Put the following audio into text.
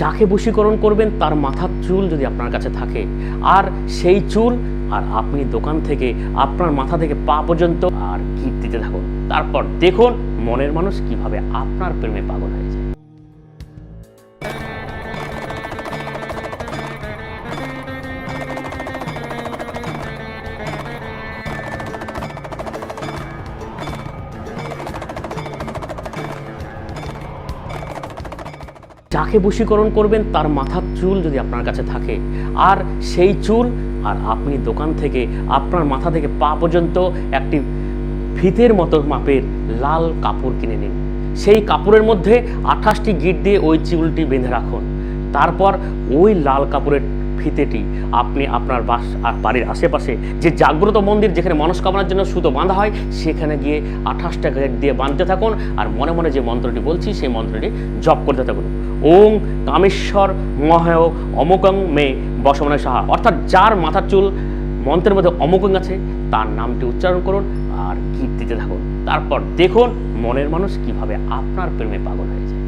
যাকে বশীকরণ করবেন, তার মাথার চুল যদি আপনার কাছে থাকে। আর সেই চুল, আর আপনি দোকান থেকে, আপনার মাথা থেকে পা পর্যন্ত, আর গিফট দিতে থাকুন। তারপর দেখুন মনের মানুষ কীভাবে আপনার প্রেমে পাগল হয়ে যায়। যাকে বশীকরণ করবেন, তার মাথার চুল যদি আপনার কাছে থাকে। আর সেই চুল, আর আপনি দোকান থেকে, আপনার মাথা থেকে পা পর্যন্ত একটি ফিতের মতো মাপের লাল কাপড় কিনে নিন। সেই কাপড়ের মধ্যে আঠাশটি গিট দিয়ে ওই চুলটি বেঁধে রাখুন। তারপর ওই লাল কাপড়ের ফিতেটি আপনি আপনার বাস আর বাড়ির আশেপাশে যে জাগ্রত মন্দির যেখানে মনস্কামনার জন্য সুতো বাঁধা হয়, সেখানে গিয়ে আঠাশটা গেট দিয়ে বাঁধতে থাকুন আর মনে মনে যে মন্ত্রটি বলছি, সেই মন্ত্রটি জপ করতে থাকুন। ওং কামেশ্বর মহেয় অমুকং মে বসমনে সাহা। অর্থাৎ যার মাথার চুল মন্ত্রের মধ্যে অমুকং আছে, তার নামটি উচ্চারণ করুন আর গীত দিতে থাকুন। তারপর দেখুন মনের মানুষ কীভাবে আপনার প্রেমে পাগল হয়ে যায়।